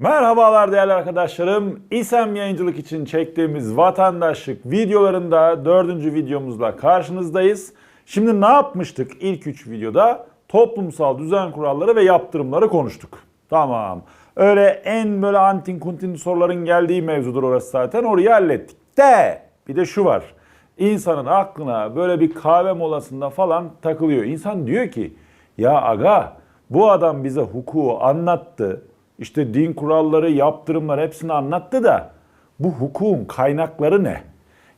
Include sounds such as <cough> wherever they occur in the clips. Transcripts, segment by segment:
Merhabalar değerli arkadaşlarım. İSEM yayıncılık için çektiğimiz vatandaşlık videolarında dördüncü videomuzla karşınızdayız. Şimdi ne yapmıştık ilk üç videoda? Toplumsal düzen kuralları ve yaptırımları konuştuk. Tamam. Öyle en böyle antin kuntin soruların geldiği mevzudur orası zaten. Orayı hallettik. De bir de şu var. İnsanın aklına böyle bir kahve molasında falan takılıyor. İnsan diyor ki ya aga bu adam bize hukuku anlattı. İşte din kuralları, yaptırımlar hepsini anlattı da bu hukukun kaynakları ne?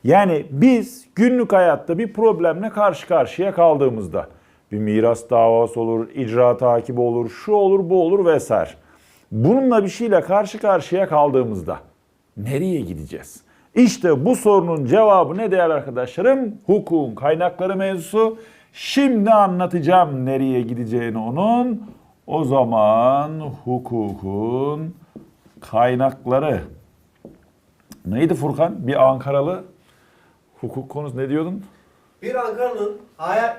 Yani biz günlük hayatta bir problemle karşı karşıya kaldığımızda bir miras davası olur, icra takibi olur, şu olur, bu olur vesaire. Bununla bir şeyle karşı karşıya kaldığımızda nereye gideceğiz? İşte bu sorunun cevabı ne değerli arkadaşlarım? Hukukun kaynakları mevzusu. Şimdi anlatacağım nereye gideceğini onun. O zaman hukukun kaynakları. Neydi Furkan? Bir Ankaralı hukuk konusu ne diyordun? Bir Ankara'nın hayal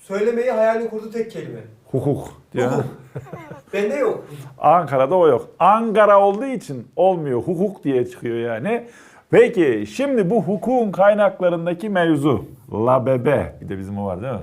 söylemeyi hayalini kurduğu tek kelime. Hukuk diyor. Hukuk. <laughs> Bende yok. Ankara'da o yok. Ankara olduğu için olmuyor. Hukuk diye çıkıyor yani. Peki şimdi bu hukukun kaynaklarındaki mevzu. La bebe. Bir de bizim o var değil mi?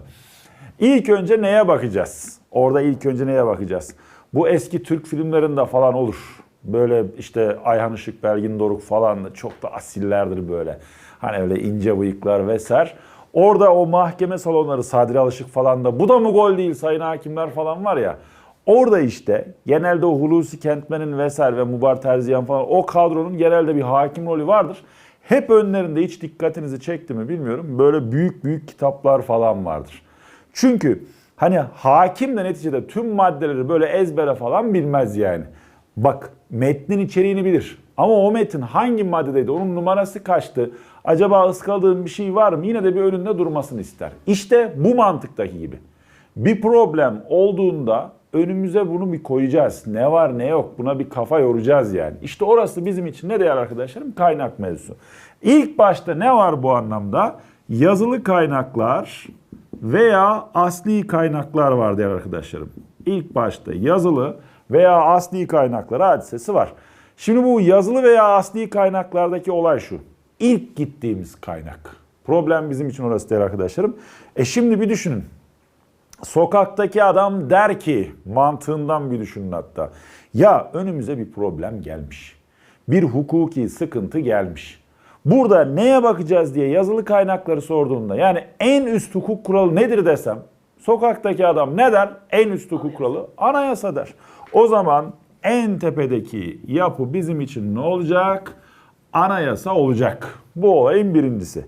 İlk önce neye bakacağız? Orada ilk önce neye bakacağız? Bu eski Türk filmlerinde falan olur. Böyle işte Ayhan Işık, Belgin Doruk falan çok da asillerdir böyle. Hani öyle ince bıyıklar vesaire. Orada o mahkeme salonları Sadri Alışık falan da bu da mı gol değil sayın hakimler falan var ya. Orada işte genelde o Hulusi Kentmen'in vesaire ve Mubar Terziyan falan o kadronun genelde bir hakim rolü vardır. Hep önlerinde hiç dikkatinizi çekti mi bilmiyorum. Böyle büyük büyük kitaplar falan vardır. Çünkü hani hakim de neticede tüm maddeleri böyle ezbere falan bilmez yani. Bak metnin içeriğini bilir. Ama o metin hangi maddedeydi, onun numarası kaçtı, acaba ıskaladığın bir şey var mı yine de bir önünde durmasını ister. İşte bu mantıktaki gibi. Bir problem olduğunda önümüze bunu bir koyacağız. Ne var ne yok buna bir kafa yoracağız yani. İşte orası bizim için ne değerli arkadaşlarım? Kaynak mevzusu. İlk başta ne var bu anlamda? Yazılı kaynaklar veya asli kaynaklar var değerli arkadaşlarım. İlk başta yazılı veya asli kaynaklar hadisesi var. Şimdi bu yazılı veya asli kaynaklardaki olay şu. İlk gittiğimiz kaynak. Problem bizim için orası değerli arkadaşlarım. E şimdi bir düşünün. Sokaktaki adam der ki mantığından bir düşünün hatta. Ya önümüze bir problem gelmiş. Bir hukuki sıkıntı gelmiş. Burada neye bakacağız diye yazılı kaynakları sorduğunda yani en üst hukuk kuralı nedir desem sokaktaki adam ne der? En üst hukuk kuralı anayasa der. O zaman en tepedeki yapı bizim için ne olacak? Anayasa olacak. Bu olayın birincisi.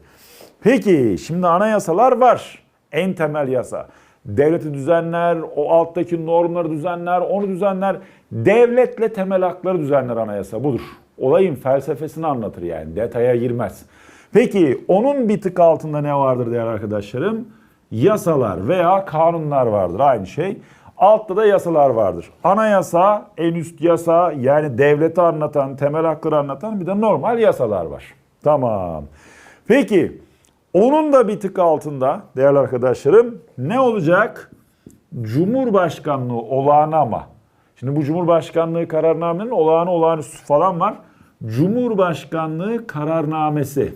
Peki şimdi anayasalar var. En temel yasa. Devleti düzenler, o alttaki normları düzenler, onu düzenler. Devletle temel hakları düzenler anayasa budur. Olayın felsefesini anlatır yani detaya girmez. Peki onun bir tık altında ne vardır değerli arkadaşlarım? Yasalar veya kanunlar vardır aynı şey. Altta da yasalar vardır. Anayasa, en üst yasa yani devleti anlatan, temel hakları anlatan bir de normal yasalar var. Tamam. Peki onun da bir tık altında değerli arkadaşlarım ne olacak? Cumhurbaşkanlığı olağanı ama. Şimdi bu Cumhurbaşkanlığı kararnamenin olağanı olağanüstü falan var. Cumhurbaşkanlığı kararnamesi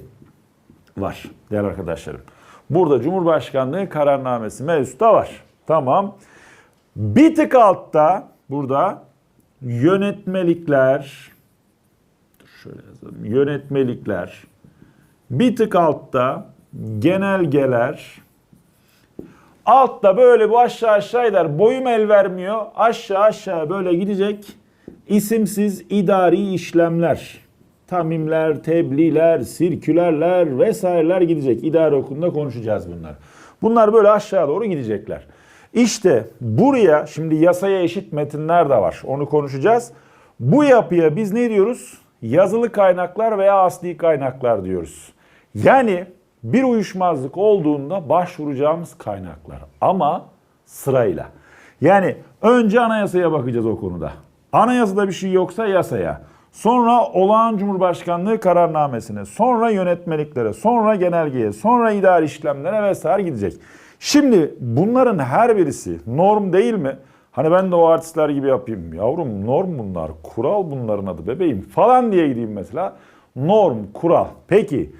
var değerli arkadaşlarım. Burada Cumhurbaşkanlığı kararnamesi mevzusu da var. Tamam. Bir tık altta burada yönetmelikler dur şöyle yazalım. Yönetmelikler. Bir tık altta genelgeler. Altta böyle bu aşağı aşağı gider. Boyum el vermiyor. Aşağı aşağı böyle gidecek. İsimsiz idari işlemler. Tamimler, tebliğler, sirkülerler vesaireler gidecek. İdare okulunda konuşacağız bunlar. Bunlar böyle aşağı doğru gidecekler. İşte buraya şimdi yasaya eşit metinler de var. Onu konuşacağız. Bu yapıya biz ne diyoruz? Yazılı kaynaklar veya asli kaynaklar diyoruz. Yani bir uyuşmazlık olduğunda başvuracağımız kaynaklar ama sırayla. Yani önce anayasaya bakacağız o konuda. Anayasada bir şey yoksa yasaya. Sonra olağan cumhurbaşkanlığı kararnamesine, sonra yönetmeliklere, sonra genelgeye, sonra idari işlemlere vesaire gidecek. Şimdi bunların her birisi norm değil mi? Hani ben de o artistler gibi yapayım. Yavrum norm bunlar, kural bunların adı bebeğim falan diye gideyim mesela. Norm, kural. Peki,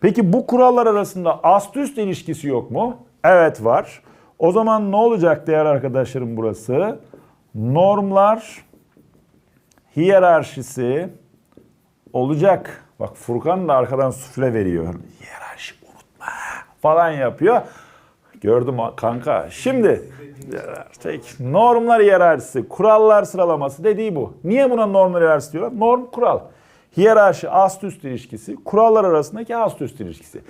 peki bu kurallar arasında ast üst ilişkisi yok mu? Evet var. O zaman ne olacak değerli arkadaşlarım burası? Normlar hiyerarşisi olacak. Bak Furkan da arkadan sufle veriyor. Hiyerarşi unutma falan yapıyor. Gördüm kanka. Şimdi tek normlar hiyerarşisi, kurallar sıralaması dediği bu. Niye buna normlar hiyerarşisi diyorlar? Norm, kural. Hiyerarşi ast üst ilişkisi, kurallar arasındaki ast üst ilişkisi.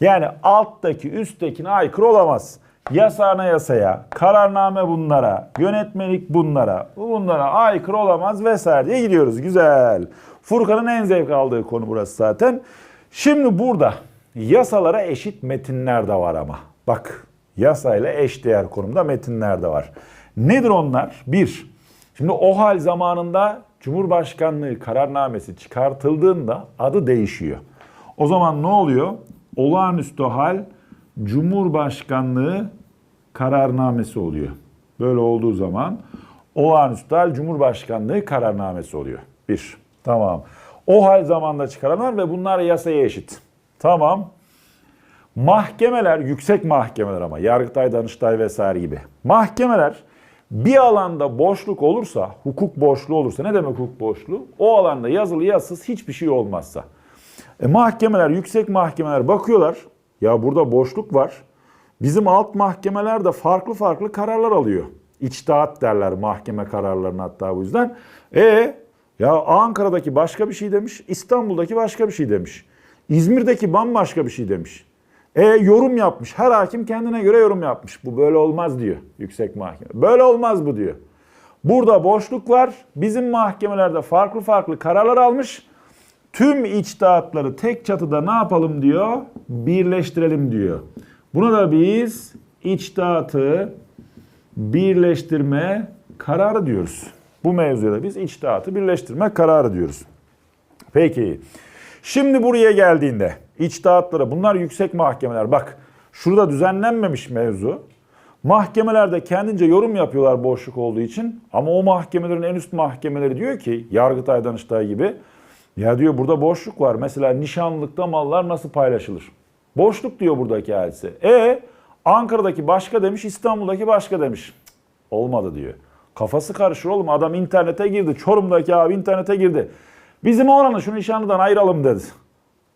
Yani alttaki üsttekine aykırı olamaz. Yasağına yasaya, kararname bunlara, yönetmelik bunlara, bu bunlara aykırı olamaz vesaire diye gidiyoruz. Güzel. Furkan'ın en zevk aldığı konu burası zaten. Şimdi burada yasalara eşit metinler de var ama. Bak yasayla eşdeğer konumda metinler de var. Nedir onlar? Bir, şimdi o hal zamanında Cumhurbaşkanlığı kararnamesi çıkartıldığında adı değişiyor. O zaman ne oluyor? Olağanüstü hal Cumhurbaşkanlığı kararnamesi oluyor. Böyle olduğu zaman olağanüstü hal Cumhurbaşkanlığı kararnamesi oluyor. Bir. Tamam. O hal zamanda çıkarılan ve bunlar yasaya eşit. Tamam. Mahkemeler, yüksek mahkemeler ama Yargıtay, Danıştay vesaire gibi. Mahkemeler bir alanda boşluk olursa, hukuk boşluğu olursa ne demek hukuk boşluğu? O alanda yazılı yazısız hiçbir şey olmazsa. E, mahkemeler, yüksek mahkemeler bakıyorlar. Ya burada boşluk var. Bizim alt mahkemeler de farklı farklı kararlar alıyor. İçtihat derler mahkeme kararlarına hatta bu yüzden. E ya Ankara'daki başka bir şey demiş, İstanbul'daki başka bir şey demiş. İzmir'deki bambaşka bir şey demiş. E yorum yapmış. Her hakim kendine göre yorum yapmış. Bu böyle olmaz diyor yüksek mahkeme. Böyle olmaz bu diyor. Burada boşluk var. Bizim mahkemelerde farklı farklı kararlar almış. Tüm içtihatları tek çatıda ne yapalım diyor? Birleştirelim diyor. Buna da biz içtihatı birleştirme kararı diyoruz. Bu mevzuya da biz içtihatı birleştirme kararı diyoruz. Peki. Şimdi buraya geldiğinde içtihatlara bunlar yüksek mahkemeler. Bak şurada düzenlenmemiş mevzu. Mahkemelerde kendince yorum yapıyorlar boşluk olduğu için. Ama o mahkemelerin en üst mahkemeleri diyor ki Yargıtay, Danıştay gibi. Ya diyor burada boşluk var. Mesela nişanlılıkta mallar nasıl paylaşılır? Boşluk diyor buradaki hadise. E Ankara'daki başka demiş, İstanbul'daki başka demiş. Cık, olmadı diyor. Kafası karışır oğlum. Adam internete girdi. Çorum'daki abi internete girdi. Bizim oğlanı şu nişanlıdan ayıralım dedi.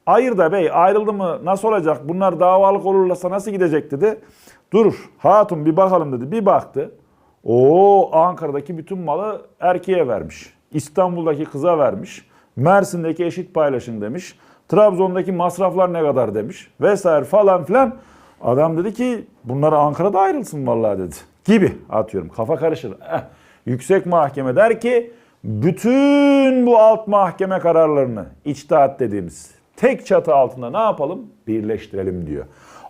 Ayır da bey ayrıldı mı nasıl olacak? Bunlar davalık olurlarsa nasıl gidecek dedi. Dur hatun bir bakalım dedi. Bir baktı. O Ankara'daki bütün malı erkeğe vermiş. İstanbul'daki kıza vermiş. Mersin'deki eşit paylaşım demiş. Trabzon'daki masraflar ne kadar demiş. Vesaire falan filan. Adam dedi ki bunları Ankara'da ayrılsın vallahi dedi. Gibi atıyorum. Kafa karışır. Eh, Yüksek mahkeme der ki bütün bu alt mahkeme kararlarını içtihat dediğimiz tek çatı altında ne yapalım? Birleştirelim diyor.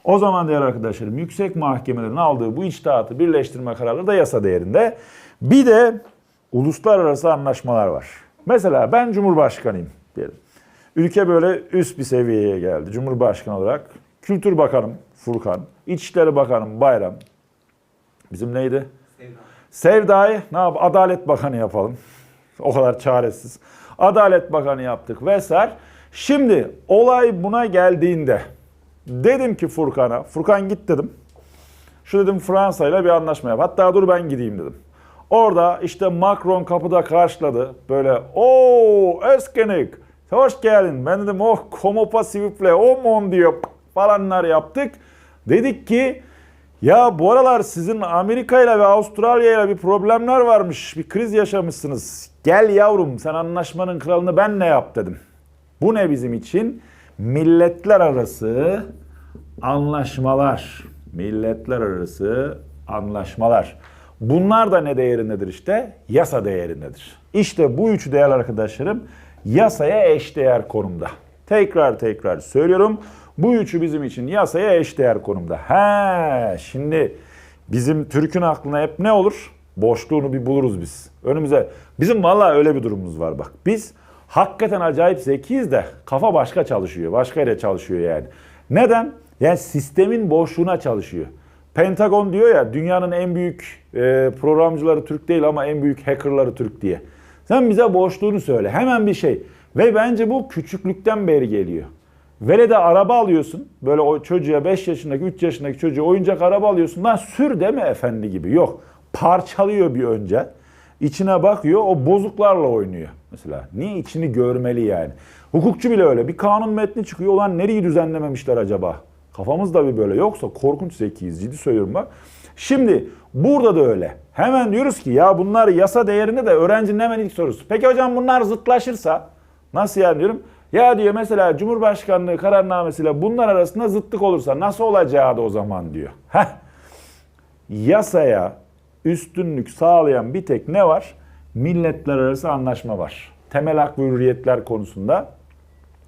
O zaman değerli arkadaşlarım yüksek mahkemelerin aldığı bu içtihatı birleştirme kararları da yasa değerinde. Bir de uluslararası anlaşmalar var. Mesela ben Cumhurbaşkanıyım diyelim. Ülke böyle üst bir seviyeye geldi Cumhurbaşkanı olarak. Kültür Bakanım Furkan, İçişleri Bakanım Bayram. Bizim neydi? Sevda. Sevda'yı ne yap? Adalet Bakanı yapalım. O kadar çaresiz. Adalet Bakanı yaptık vesaire. Şimdi olay buna geldiğinde dedim ki Furkan'a, Furkan git dedim. Şu dedim Fransa ile bir anlaşma yap. Hatta dur ben gideyim dedim. Orada işte Macron kapıda karşıladı. Böyle o Özkenik hoş geldin. Ben dedim oh s'il vous plaît, oh mon dieu falanlar yaptık. Dedik ki ya bu aralar sizin Amerika ile ve Avustralya ile bir problemler varmış. Bir kriz yaşamışsınız. Gel yavrum sen anlaşmanın kralını ben ne yap dedim. Bu ne bizim için? Milletler arası anlaşmalar. Milletler arası anlaşmalar. Bunlar da ne değerindedir işte? Yasa değerindedir. İşte bu üç değerli arkadaşlarım yasaya eşdeğer konumda. Tekrar tekrar söylüyorum. Bu üçü bizim için yasaya eşdeğer konumda. He, şimdi bizim Türk'ün aklına hep ne olur? Boşluğunu bir buluruz biz. Önümüze. Bizim vallahi öyle bir durumumuz var bak. Biz hakikaten acayip zekiyiz de kafa başka çalışıyor. Başka yere çalışıyor yani. Neden? Yani sistemin boşluğuna çalışıyor. Pentagon diyor ya dünyanın en büyük e, programcıları Türk değil ama en büyük hackerları Türk diye. Sen bize boşluğunu söyle. Hemen bir şey. Ve bence bu küçüklükten beri geliyor. Vele de araba alıyorsun. Böyle o çocuğa 5 yaşındaki 3 yaşındaki çocuğa oyuncak araba alıyorsun. Lan sür deme efendi gibi. Yok. Parçalıyor bir önce. İçine bakıyor o bozuklarla oynuyor. Mesela niye içini görmeli yani. Hukukçu bile öyle. Bir kanun metni çıkıyor. Ulan nereyi düzenlememişler acaba? Kafamız da bir böyle. Yoksa korkunç zekiyiz. Ciddi söylüyorum bak. Şimdi burada da öyle. Hemen diyoruz ki ya bunlar yasa değerinde de öğrencinin hemen ilk sorusu. Peki hocam bunlar zıtlaşırsa nasıl yani diyorum. Ya diyor mesela Cumhurbaşkanlığı kararnamesiyle bunlar arasında zıtlık olursa nasıl olacağı da o zaman diyor. Heh. Yasaya üstünlük sağlayan bir tek ne var? Milletler arası anlaşma var. Temel hak ve hürriyetler konusunda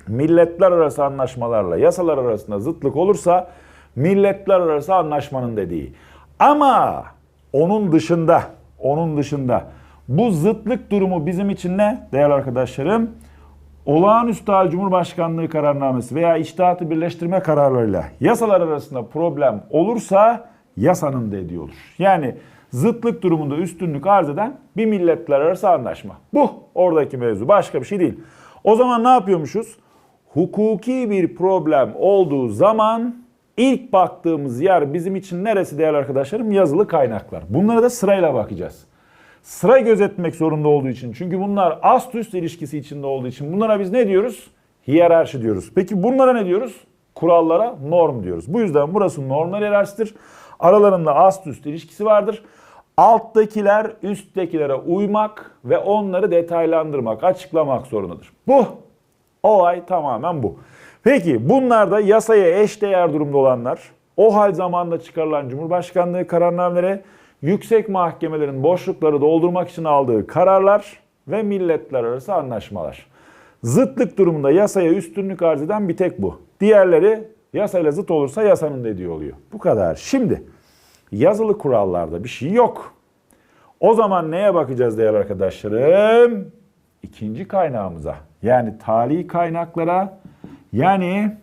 milletler arası anlaşmalarla yasalar arasında zıtlık olursa milletler arası anlaşmanın dediği. Ama onun dışında, onun dışında bu zıtlık durumu bizim için ne değerli arkadaşlarım? Olağanüstü hal Cumhurbaşkanlığı kararnamesi veya içtihatı birleştirme kararlarıyla yasalar arasında problem olursa yasanın dediği olur. Yani zıtlık durumunda üstünlük arz eden bir milletler arası anlaşma. Bu oradaki mevzu başka bir şey değil. O zaman ne yapıyormuşuz? Hukuki bir problem olduğu zaman ilk baktığımız yer bizim için neresi değerli arkadaşlarım? Yazılı kaynaklar. Bunlara da sırayla bakacağız sıra gözetmek zorunda olduğu için. Çünkü bunlar ast üst ilişkisi içinde olduğu için bunlara biz ne diyoruz? Hiyerarşi diyoruz. Peki bunlara ne diyoruz? Kurallara norm diyoruz. Bu yüzden burası normlar hiyerarşisidir. Aralarında ast üst ilişkisi vardır. Alttakiler üsttekilere uymak ve onları detaylandırmak, açıklamak zorundadır. Bu olay tamamen bu. Peki bunlarda yasaya eşdeğer durumda olanlar, o hal zamanında çıkarılan Cumhurbaşkanlığı kararnameleri, yüksek mahkemelerin boşlukları doldurmak için aldığı kararlar ve milletler arası anlaşmalar. Zıtlık durumunda yasaya üstünlük arz eden bir tek bu. Diğerleri yasayla zıt olursa yasanın dediği oluyor. Bu kadar. Şimdi yazılı kurallarda bir şey yok. O zaman neye bakacağız değerli arkadaşlarım? İkinci kaynağımıza. Yani tarihi kaynaklara yani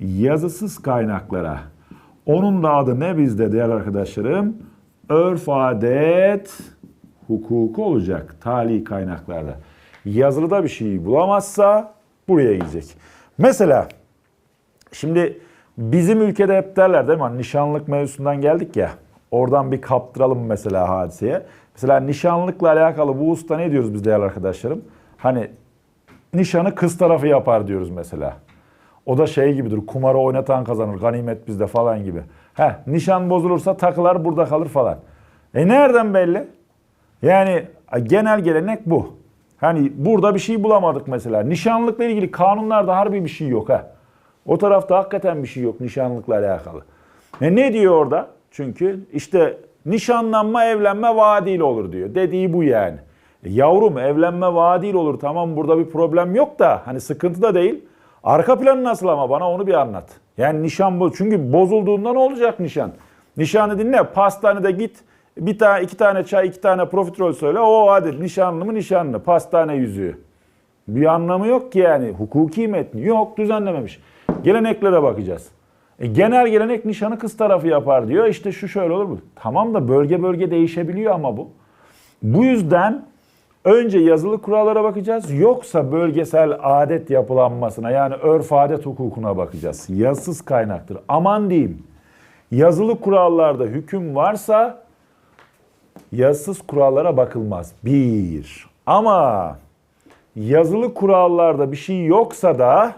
yazısız kaynaklara. Onun da adı ne bizde değerli arkadaşlarım? Örf adet hukuku olacak tarihi kaynaklarda. Yazılıda bir şey bulamazsa buraya gidecek. Mesela Şimdi bizim ülkede hep derler değil mi? Hani nişanlık mevzusundan geldik ya. Oradan bir kaptıralım mesela hadiseye. Mesela nişanlıkla alakalı bu usta ne diyoruz biz değerli arkadaşlarım? Hani nişanı kız tarafı yapar diyoruz mesela. O da şey gibidir. Kumarı oynatan kazanır. Ganimet bizde falan gibi. Heh, nişan bozulursa takılar burada kalır falan. E nereden belli? Yani genel gelenek bu. Hani burada bir şey bulamadık mesela. Nişanlıkla ilgili kanunlarda harbi bir şey yok ha. O tarafta hakikaten bir şey yok nişanlıkla alakalı. E ne diyor orada? Çünkü işte nişanlanma evlenme vaadiyle olur diyor. Dediği bu yani. E yavrum evlenme vaadiyle olur tamam burada bir problem yok da hani sıkıntı da değil. Arka planı nasıl ama bana onu bir anlat. Yani nişan bu. Çünkü bozulduğunda ne olacak nişan? Nişanı dinle. Pastanede git. Bir tane, iki tane çay, iki tane profiterol söyle. O hadi nişanlı mı nişanlı. Pastane yüzüğü. Bir anlamı yok ki yani. Hukuki metni yok düzenlememiş. Geleneklere bakacağız. E, genel gelenek nişanı kız tarafı yapar diyor. İşte şu şöyle olur mu? Tamam da bölge bölge değişebiliyor ama bu. Bu yüzden önce yazılı kurallara bakacağız. Yoksa bölgesel adet yapılanmasına yani örf adet hukukuna bakacağız. Yazısız kaynaktır. Aman diyeyim. Yazılı kurallarda hüküm varsa yazısız kurallara bakılmaz. Bir. Ama yazılı kurallarda bir şey yoksa da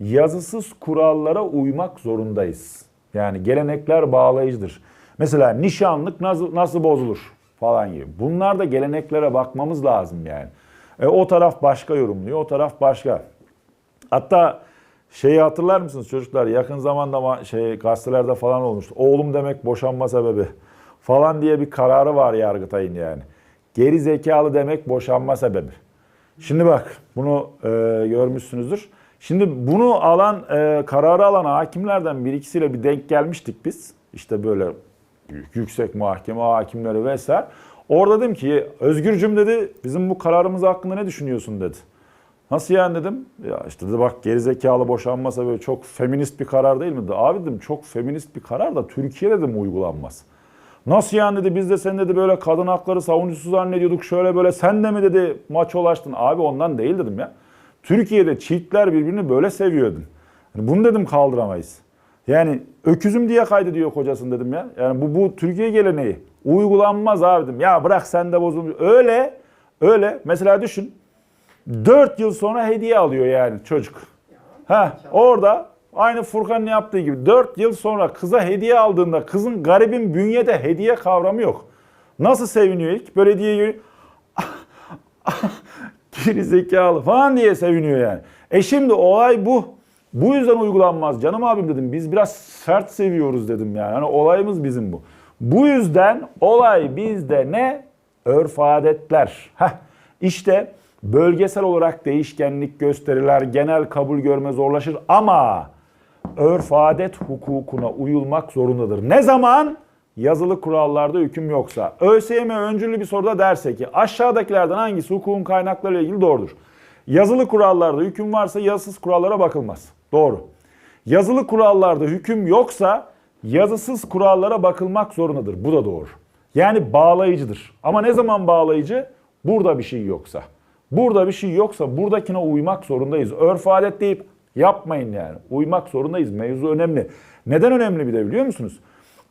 yazısız kurallara uymak zorundayız. Yani gelenekler bağlayıcıdır. Mesela nişanlık nasıl, nasıl bozulur falan gibi. Bunlar da geleneklere bakmamız lazım yani. E, o taraf başka yorumluyor, o taraf başka. Hatta şeyi hatırlar mısınız çocuklar? Yakın zamanda ma- şey gazetelerde falan olmuştu. Oğlum demek boşanma sebebi falan diye bir kararı var Yargıtay'ın yani. Geri zekalı demek boşanma sebebi. Şimdi bak bunu e, görmüşsünüzdür. Şimdi bunu alan, e, kararı alan hakimlerden bir ikisiyle bir denk gelmiştik biz. İşte böyle yüksek mahkeme hakimleri vesaire. Orada dedim ki Özgürcüm dedi bizim bu kararımız hakkında ne düşünüyorsun dedi. Nasıl yani dedim. Ya işte dedi bak gerizekalı boşanma sebebi çok feminist bir karar değil mi? Dedi. Abi dedim çok feminist bir karar da Türkiye'de de mi uygulanmaz? Nasıl yani dedi biz de sen dedi böyle kadın hakları savunucusu zannediyorduk şöyle böyle sen de mi dedi maçolaştın. Abi ondan değil dedim ya. Türkiye'de çiftler birbirini böyle seviyordun. Yani bunu dedim kaldıramayız. Yani öküzüm diye kaydediyor kocasını dedim ya. Yani bu, bu Türkiye geleneği. Uygulanmaz abi dedim. Ya bırak sen de bozulmuş. Öyle öyle mesela düşün. 4 yıl sonra hediye alıyor yani çocuk. Ha orada aynı Furkan'ın yaptığı gibi 4 yıl sonra kıza hediye aldığında kızın garibin bünyede hediye kavramı yok. Nasıl seviniyor ilk? Böyle görüyor. <laughs> Geri zekalı falan diye seviniyor yani. E şimdi olay bu. Bu yüzden uygulanmaz. Canım abim dedim biz biraz sert seviyoruz dedim yani. Hani olayımız bizim bu. Bu yüzden olay bizde ne? Örf adetler. Heh, işte bölgesel olarak değişkenlik gösterirler, genel kabul görme zorlaşır ama örf adet hukukuna uyulmak zorundadır. Ne zaman? Yazılı kurallarda hüküm yoksa. ÖSYM öncüllü bir soruda derse ki aşağıdakilerden hangisi hukukun kaynaklarıyla ilgili doğrudur? Yazılı kurallarda hüküm varsa yazısız kurallara bakılmaz. Doğru. Yazılı kurallarda hüküm yoksa yazısız kurallara bakılmak zorundadır. Bu da doğru. Yani bağlayıcıdır. Ama ne zaman bağlayıcı? Burada bir şey yoksa. Burada bir şey yoksa buradakine uymak zorundayız. Örf adet deyip yapmayın yani. Uymak zorundayız. Mevzu önemli. Neden önemli bir de biliyor musunuz?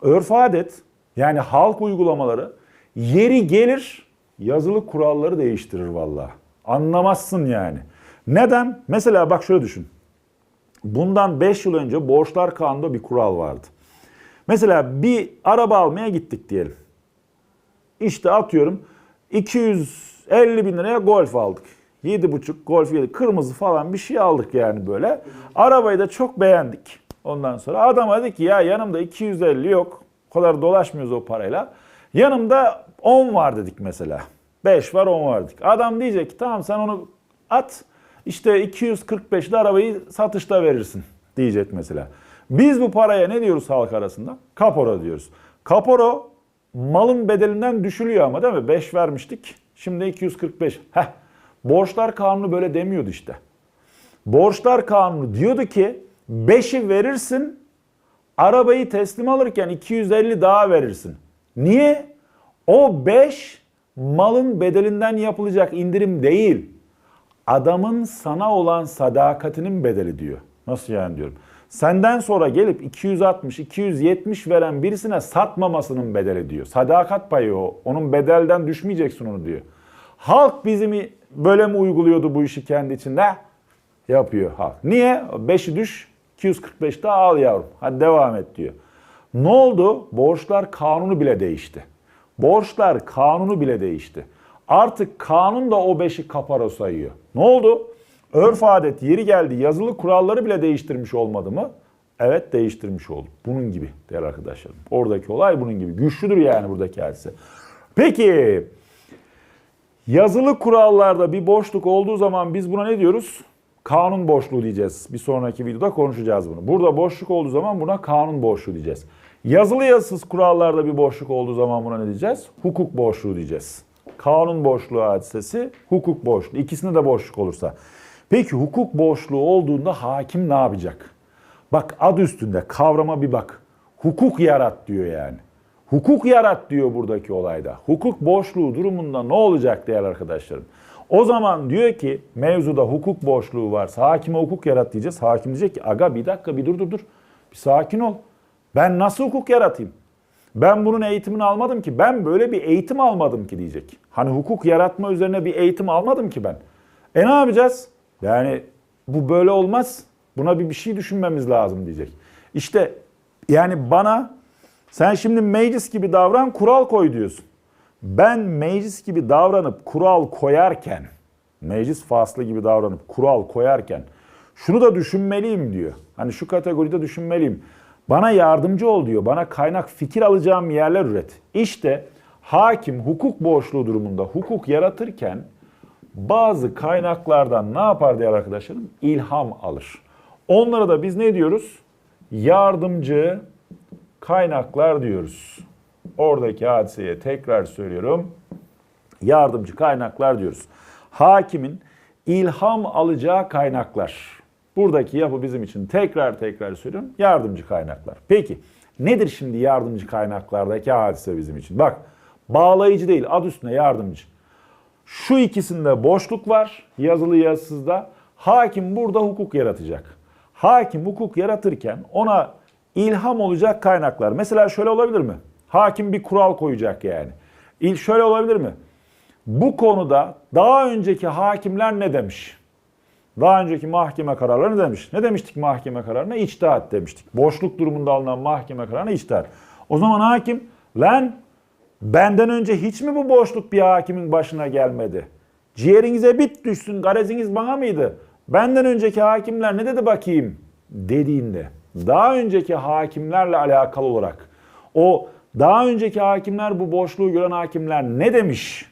Örf adet yani halk uygulamaları yeri gelir yazılı kuralları değiştirir vallahi. Anlamazsın yani. Neden? Mesela bak şöyle düşün. Bundan 5 yıl önce borçlar kanunda bir kural vardı. Mesela bir araba almaya gittik diyelim. İşte atıyorum 250 bin liraya golf aldık. 7,5 golf yedi. Kırmızı falan bir şey aldık yani böyle. Arabayı da çok beğendik. Ondan sonra adam dedi ki ya yanımda 250 yok. O kadar dolaşmıyoruz o parayla. Yanımda 10 var dedik mesela. 5 var 10 var dedik. Adam diyecek ki tamam sen onu at. İşte 245'de arabayı satışta verirsin diyecek mesela. Biz bu paraya ne diyoruz halk arasında? Kapora diyoruz. Kaporo malın bedelinden düşülüyor ama değil mi? 5 vermiştik. Şimdi 245. Heh. Borçlar kanunu böyle demiyordu işte. Borçlar kanunu diyordu ki 5'i verirsin arabayı teslim alırken 250 daha verirsin. Niye? O 5 malın bedelinden yapılacak indirim değil. Adamın sana olan sadakatinin bedeli diyor. Nasıl yani diyorum. Senden sonra gelip 260, 270 veren birisine satmamasının bedeli diyor. Sadakat payı o. Onun bedelden düşmeyeceksin onu diyor. Halk bizim böyle mi uyguluyordu bu işi kendi içinde? Yapıyor halk. Niye? 5'i düş, 245 daha al yavrum. Hadi devam et diyor. Ne oldu? Borçlar kanunu bile değişti. Borçlar kanunu bile değişti. Artık kanun da o 5'i kapara sayıyor. Ne oldu? Örf adet yeri geldi yazılı kuralları bile değiştirmiş olmadı mı? Evet değiştirmiş oldu. Bunun gibi değerli arkadaşlarım. Oradaki olay bunun gibi. Güçlüdür yani buradaki hadise. Peki yazılı kurallarda bir boşluk olduğu zaman biz buna ne diyoruz? Kanun boşluğu diyeceğiz. Bir sonraki videoda konuşacağız bunu. Burada boşluk olduğu zaman buna kanun boşluğu diyeceğiz. Yazılı yazısız kurallarda bir boşluk olduğu zaman buna ne diyeceğiz? Hukuk boşluğu diyeceğiz. Kanun boşluğu hadisesi, hukuk boşluğu. İkisinde de boşluk olursa. Peki hukuk boşluğu olduğunda hakim ne yapacak? Bak adı üstünde kavrama bir bak. Hukuk yarat diyor yani. Hukuk yarat diyor buradaki olayda. Hukuk boşluğu durumunda ne olacak değerli arkadaşlarım? O zaman diyor ki mevzuda hukuk boşluğu varsa hakime hukuk yarat diyeceğiz. Hakim diyecek ki aga bir dakika bir dur dur dur. Bir sakin ol. Ben nasıl hukuk yaratayım? Ben bunun eğitimini almadım ki. Ben böyle bir eğitim almadım ki diyecek. Hani hukuk yaratma üzerine bir eğitim almadım ki ben. E ne yapacağız? Yani bu böyle olmaz. Buna bir bir şey düşünmemiz lazım diyecek. İşte yani bana sen şimdi meclis gibi davran kural koy diyorsun. Ben meclis gibi davranıp kural koyarken, meclis faslı gibi davranıp kural koyarken şunu da düşünmeliyim diyor. Hani şu kategoride düşünmeliyim. Bana yardımcı ol diyor. Bana kaynak fikir alacağım yerler üret. İşte hakim hukuk boşluğu durumunda hukuk yaratırken bazı kaynaklardan ne yapar diğer arkadaşlarım? İlham alır. Onlara da biz ne diyoruz? Yardımcı kaynaklar diyoruz. Oradaki hadiseye tekrar söylüyorum. Yardımcı kaynaklar diyoruz. Hakimin ilham alacağı kaynaklar. Buradaki yapı bizim için tekrar tekrar söylüyorum yardımcı kaynaklar. Peki nedir şimdi yardımcı kaynaklardaki hadise bizim için? Bak bağlayıcı değil ad üstüne yardımcı. Şu ikisinde boşluk var yazılı yazısızda. Hakim burada hukuk yaratacak. Hakim hukuk yaratırken ona ilham olacak kaynaklar. Mesela şöyle olabilir mi? Hakim bir kural koyacak yani. İl şöyle olabilir mi? Bu konuda daha önceki hakimler ne demiş? Daha önceki mahkeme kararları ne demiş? Ne demiştik mahkeme kararına? İçtihat demiştik. Boşluk durumunda alınan mahkeme kararına içtihat. O zaman hakim lan benden önce hiç mi bu boşluk bir hakimin başına gelmedi? Ciğerinize bit düşsün gareziniz bana mıydı? Benden önceki hakimler ne dedi bakayım dediğinde daha önceki hakimlerle alakalı olarak o daha önceki hakimler bu boşluğu gören hakimler ne demiş?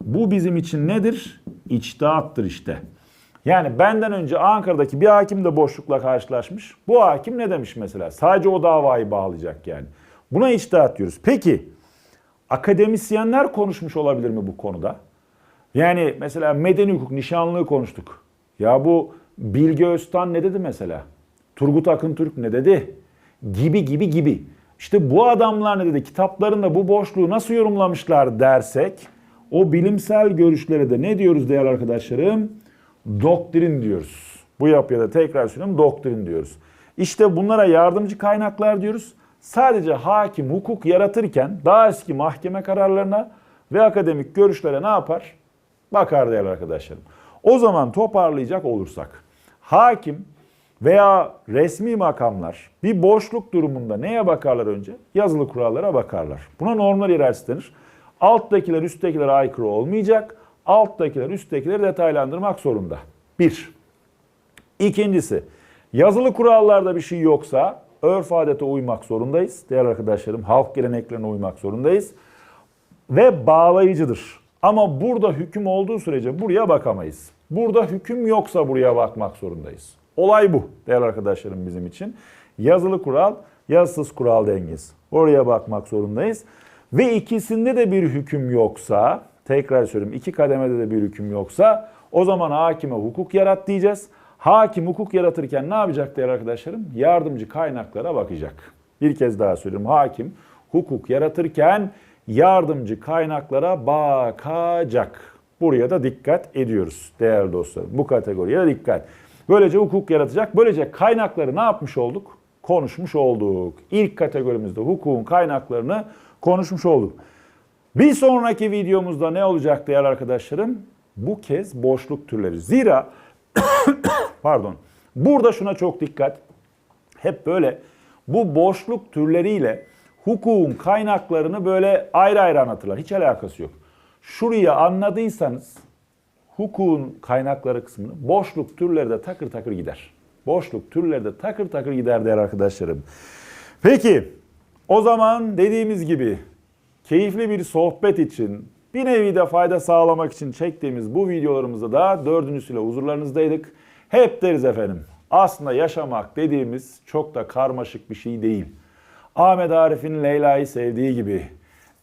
Bu bizim için nedir? İçtihattır işte. Yani benden önce Ankara'daki bir hakim de boşlukla karşılaşmış. Bu hakim ne demiş mesela? Sadece o davayı bağlayacak yani. Buna içtihat diyoruz. Peki akademisyenler konuşmuş olabilir mi bu konuda? Yani mesela medeni hukuk, nişanlığı konuştuk. Ya bu Bilge Öztan ne dedi mesela? Turgut Akıntürk ne dedi? Gibi gibi gibi. İşte bu adamlar ne dedi? Kitaplarında bu boşluğu nasıl yorumlamışlar dersek o bilimsel görüşlere de ne diyoruz değerli arkadaşlarım? Doktrin diyoruz. Bu yapıya da tekrar söylüyorum doktrin diyoruz. İşte bunlara yardımcı kaynaklar diyoruz. Sadece hakim hukuk yaratırken daha eski mahkeme kararlarına ve akademik görüşlere ne yapar? Bakar değerli arkadaşlarım. O zaman toparlayacak olursak hakim veya resmi makamlar bir boşluk durumunda neye bakarlar önce? Yazılı kurallara bakarlar. Buna normlar hiyerarşisi denir. Alttakiler üsttekilere aykırı olmayacak. Alttakiler üsttekileri detaylandırmak zorunda. Bir. İkincisi, yazılı kurallarda bir şey yoksa örf adete uymak zorundayız. Değerli arkadaşlarım, halk geleneklerine uymak zorundayız. Ve bağlayıcıdır. Ama burada hüküm olduğu sürece buraya bakamayız. Burada hüküm yoksa buraya bakmak zorundayız. Olay bu değerli arkadaşlarım bizim için. Yazılı kural, yazısız kural dengesi. Oraya bakmak zorundayız. Ve ikisinde de bir hüküm yoksa, tekrar söylüyorum iki kademede de bir hüküm yoksa o zaman hakime hukuk yarat diyeceğiz. Hakim hukuk yaratırken ne yapacak değerli arkadaşlarım? Yardımcı kaynaklara bakacak. Bir kez daha söylüyorum. Hakim hukuk yaratırken yardımcı kaynaklara bakacak. Buraya da dikkat ediyoruz değerli dostlarım. Bu kategoriye de dikkat. Böylece hukuk yaratacak. Böylece kaynakları ne yapmış olduk? Konuşmuş olduk. İlk kategorimizde hukukun kaynaklarını konuşmuş olduk. Bir sonraki videomuzda ne olacak değerli arkadaşlarım? Bu kez boşluk türleri. Zira <coughs> pardon. Burada şuna çok dikkat. Hep böyle bu boşluk türleriyle hukukun kaynaklarını böyle ayrı ayrı anlatırlar. Hiç alakası yok. Şurayı anladıysanız hukukun kaynakları kısmını boşluk türleri de takır takır gider. Boşluk türleri de takır takır gider değerli arkadaşlarım. Peki o zaman dediğimiz gibi keyifli bir sohbet için bir nevi de fayda sağlamak için çektiğimiz bu videolarımızda da dördüncüsüyle huzurlarınızdaydık. Hep deriz efendim aslında yaşamak dediğimiz çok da karmaşık bir şey değil. Ahmet Arif'in Leyla'yı sevdiği gibi,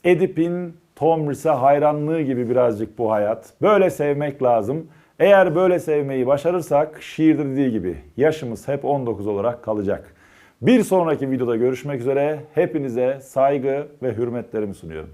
Edip'in Tomris'e hayranlığı gibi birazcık bu hayat. Böyle sevmek lazım. Eğer böyle sevmeyi başarırsak şiirde dediği gibi yaşımız hep 19 olarak kalacak. Bir sonraki videoda görüşmek üzere. Hepinize saygı ve hürmetlerimi sunuyorum.